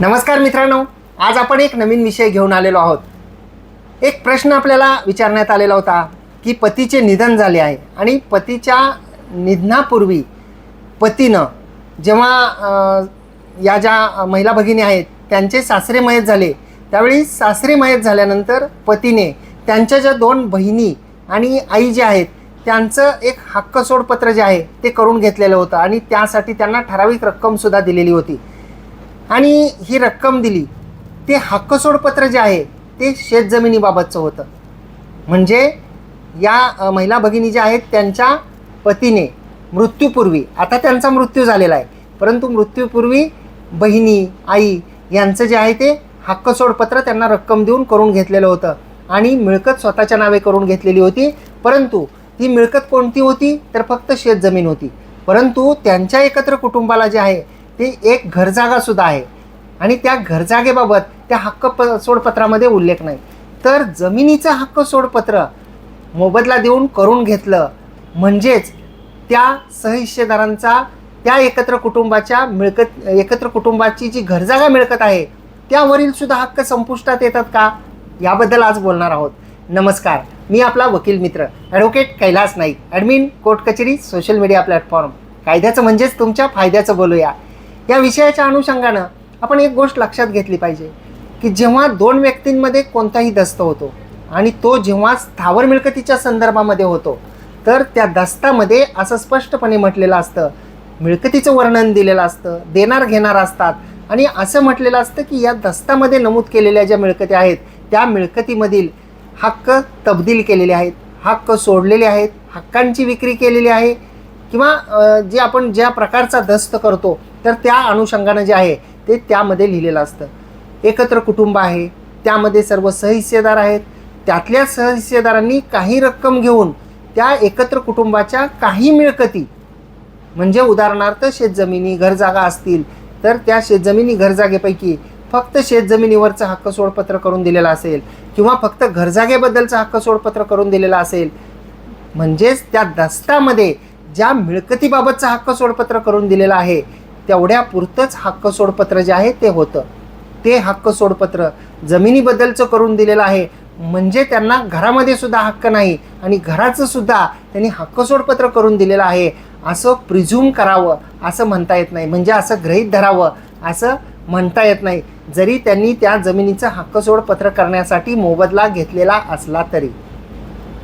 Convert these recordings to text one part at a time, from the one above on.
नमस्कार मित्रांनो आज आपण एक नवीन विषय घेऊन आलेलो आहोत. एक प्रश्न आपल्याला विचारण्यात आलेला होता की पतीचे निधन झाले आहे आणि पतीच्या निधनापूर्वी पतीनं जेव्हा या ज्या महिला भगिनी आहेत त्यांचे सासरे मयत झाले. त्यावेळी सासरे मयत झाल्यानंतर पतीने त्यांच्या ज्या दोन बहिणी आणि आई जे आहेत त्यांचं एक हक्क सोडपत्र जे आहे ते करून घेतलेलं होतं आणि त्यासाठी त्यांना ठराविक रक्कमसुद्धा दिलेली होती. आणि ही रक्कम दिली ते हक्कसोडपत्र जे आहे ते शेतजमिनीबाबतचं होतं. म्हणजे या महिला भगिनी ज्या आहेत त्यांच्या पतीने मृत्यूपूर्वी आता त्यांचा मृत्यू झालेला आहे परंतु मृत्यूपूर्वी बहिणी आई यांचं जे आहे ते हक्कसोडपत्र त्यांना रक्कम देऊन करून घेतलेलं होतं. आणि मिळकत स्वतःच्या नावे करून घेतलेली होती परंतु ती मिळकत कोणती होती तर फक्त शेतजमीन होती. परंतु त्यांच्या एकत्र कुटुंबाला जे आहे ती एक घरजागासुद्धा आहे. आणि त्या घरजागेबाबत त्या हक्क प सोडपत्रामध्ये उल्लेख नाही. तर जमिनीचं हक्क सोडपत्र मोबदला देऊन करून घेतलं म्हणजेच त्या सहहिस्सेदारांचा त्या एकत्र कुटुंबाच्या मिळकत एकत्र कुटुंबाची जी घरजागा मिळकत आहे त्यावरील सुद्धा हक्क संपुष्टात येतात का? याबद्दल आज बोलणार आहोत. नमस्कार. मी आपला वकील मित्र advocate Kailas Naik admin court कचेरी सोशल मीडिया प्लॅटफॉर्म. कायद्याचं म्हणजेच तुमच्या फायद्याचं बोलूया. या विषयाच्या अनुषंगानं आपण एक गोष्ट लक्षात घेतली पाहिजे की जेव्हा दोन व्यक्तींमध्ये कोणताही दस्त होतो आणि तो जेव्हा स्थावर मिळकतीच्या संदर्भामध्ये होतो तर त्या दस्तामध्ये असं स्पष्टपणे म्हटलेलं असतं मिळकतीचं वर्णन दिलेलं असतं देणार घेणार असतात. आणि असं म्हटलेलं असतं की या दस्तामध्ये नमूद केलेल्या ज्या मिळकती आहेत त्या मिळकतीमधील हक्क तब्दील केलेले आहेत हक्क सोडलेले आहेत हक्कांची विक्री केलेली आहे किंवा जे आपण ज्या प्रकारचा दस्त करतो तर त्या अनुषंगानं जे आहे ते त्यामध्ये लिहिलेलं असतं. एकत्र कुटुंब आहे त्यामध्ये सर्व सहहिस्सेदार आहेत. त्यातल्या सहहिस्सेदारांनी काही रक्कम घेऊन त्या एकत्र कुटुंबाच्या काही मिळकती म्हणजे उदाहरणार्थ शेतजमिनी घरजागा असतील तर त्या शेतजमिनी घरजागेपैकी फक्त शेतजमिनीवरचं हक्क सोडपत्र करून दिलेलं असेल किंवा फक्त घरजागेबद्दलचं हक्क सोडपत्र करून दिलेलं असेल म्हणजेच त्या दस्तामध्ये ज्या मिळकतीबाबतचं हक्क सोडपत्र करून दिलेलं आहे तेवढ्यापुरतंच हक्क सोडपत्र जे आहे ते होतं. ते हक्क सोडपत्र जमिनीबद्दलचं करून दिलेलं आहे. म्हणजे त्यांना घरामध्ये सुद्धा हक्क नाही आणि घराचं सुद्धा त्यांनी हक्क सोडपत्र करून दिलेलं आहे. असं प्रिझ्यूम करावं असं म्हणता येत नाही. म्हणजे असं गृहीत धरावं असं म्हणता येत नाही. जरी त्यांनी त्या जमिनीचं हक्क सोडपत्र करण्यासाठी मोबदला घेतलेला असला तरी.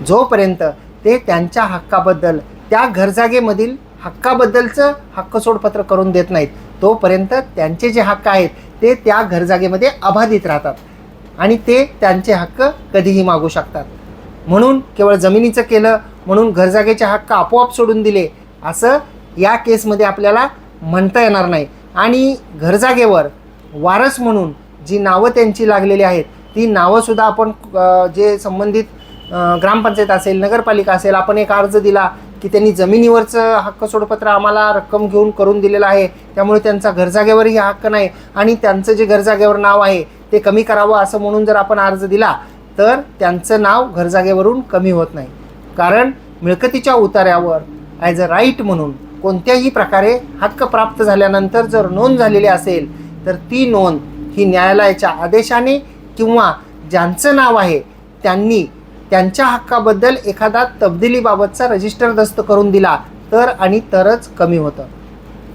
जोपर्यंत ते त्यांच्या हक्काबद्दल त्या घरजागेमधील हक्काबद्दलचं हक्क सोडपत्र करून देत नाहीत. तोपर्यंत त्यांचे जे हक्क आहेत ते त्या घरजागेमध्ये अबाधित राहतात. आणि ते त्यांचे हक्क कधीही मागू शकतात. म्हणून केवळ जमिनीचं केलं म्हणून घरजागेचे हक्क आपोआप सोडून दिले असं या केसमध्ये आपल्याला म्हणता येणार नाही. आणि घरजागेवर वारस म्हणून जी नावं त्यांची लागलेली आहेत ती नावंसुद्धा आपण जे संबंधित ग्रामपंचायत असेल नगरपालिका असेल आपण एक अर्ज दिला की त्यांनी जमिनीवरचं हक्क सोडपत्र आम्हाला रक्कम घेऊन करून दिलेलं आहे. त्यामुळे त्यांचा घरजागेवरही हक्क नाही आणि त्यांचं जे घरजागेवर नाव आहे ते कमी करावं असं म्हणून जर आपण अर्ज दिला तर त्यांचं नाव घरजागेवरून कमी होत नाही. कारण मिळकतीच्या उतार्यावर ॲज अ राईट म्हणून कोणत्याही प्रकारे हक्क प्राप्त झाल्यानंतर जर नोंद झालेली असेल तर ती नोंद ही न्यायालयाच्या आदेशाने किंवा ज्यांचं नाव आहे त्यांनी त्यांच्या हक्काबद्दल एखादा तब्दिलीबाबतचा रजिस्टर दस्त करून दिला तर आणि तरच कमी होतं.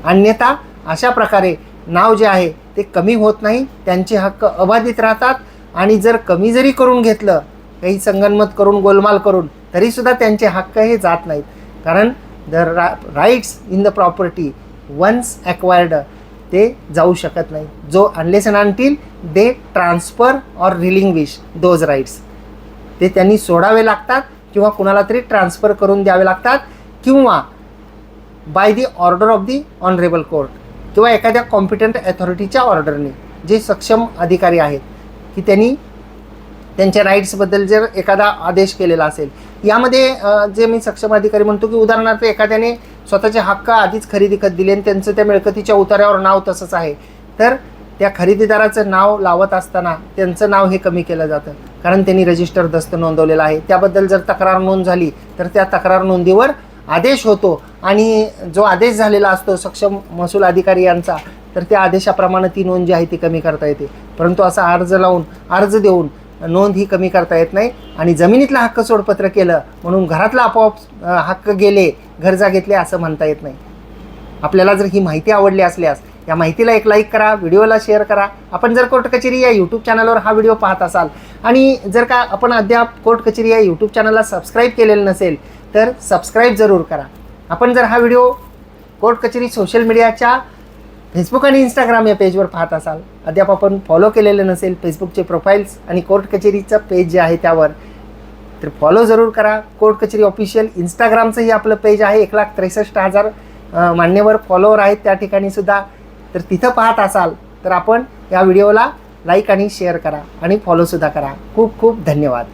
अन्यथा अशा प्रकारे नाव जे आहे ते कमी होत नाही त्यांचे हक्क अबाधित राहतात आणि जर कमी जरी करून घेतलं काही संगनमत करून गोलमाल करून तरीसुद्धा त्यांचे हक्क हे जात नाहीत. कारण द रा rights in the property once acquired ते जाऊ शकत नाही. जो अनलेस अँड आणतील they transfer or relinquish those rights ते त्यांनी सोडावे लागतात किंवा कुणाला तरी ट्रान्सफर करून द्यावे लागतात किंवा by the order of the honourable court किंवा एखाद्या कॉम्पिटंट अथॉरिटीच्या ऑर्डरने जे सक्षम अधिकारी आहेत की त्यांनी त्यांच्या राईट्सबद्दल जर एखादा आदेश केलेला असेल यामध्ये जे मी सक्षम अधिकारी म्हणतो की उदाहरणार्थ एखाद्याने स्वतःचे हक्क आधीच खरेदी खत दिले आणि त्यांचं त्या मिळकतीच्या उतार्यावर नाव तसंच आहे तर त्या खरेदीदाराचं नाव लावत असताना त्यांचं नाव हे कमी केलं जातं. कारण त्यांनी रजिस्टर दस्त नोंदवलेला आहे. त्याबद्दल जर तक्रार नोंद झाली तर त्या तक्रार नोंदीवर आदेश होतो. आणि जो आदेश झालेला असतो सक्षम महसूल अधिकारी यांचा तर त्या आदेशाप्रमाणे ती नोंद जी आहे ती कमी करता येते. परंतु असा अर्ज लावून अर्ज देऊन नोंद ही कमी करता येत नाही. आणि जमिनीतलं हक्क सोडपत्र केलं म्हणून घरातला आपोआप हक्क गेले घरजा घेतले असं म्हणता येत नाही. आपल्याला जर ही माहिती आवडली असल्यास या माहितीला एक लाईक करा व्हिडिओला शेअर करा. आपण जर कोर्ट कचेरी या यूट्यूब चॅनलवर हा व्हिडिओ पाहत असाल आणि जर का आपण अद्याप कोर्ट कचेरी या यूट्यूब चॅनलला सबस्क्राईब केलेलं नसेल तर सबस्क्राईब जरूर करा. आपण जर हा व्हिडिओ कोर्ट कचेरी सोशल मीडियाच्या फेसबुक आणि इंस्टाग्राम या पेजवर पाहत असाल अद्याप आपण फॉलो केलेलं नसेल फेसबुकचे प्रोफाईल्स आणि कोर्ट कचेरीचं पेज जे आहे त्यावर तर फॉलो जरूर करा. कोर्ट कचेरी ऑफिशियल इंस्टाग्रामचंही आपलं पेज आहे एक लाख त्रेसष्ट हजार मान्यवर फॉलोवर आहेत त्या ठिकाणी सुद्धा. तर तिथं पाहत असाल तर आपण या व्हिडिओला लाईक आणि शेअर करा आणि फॉलोसुद्धा करा. खूप खूप धन्यवाद.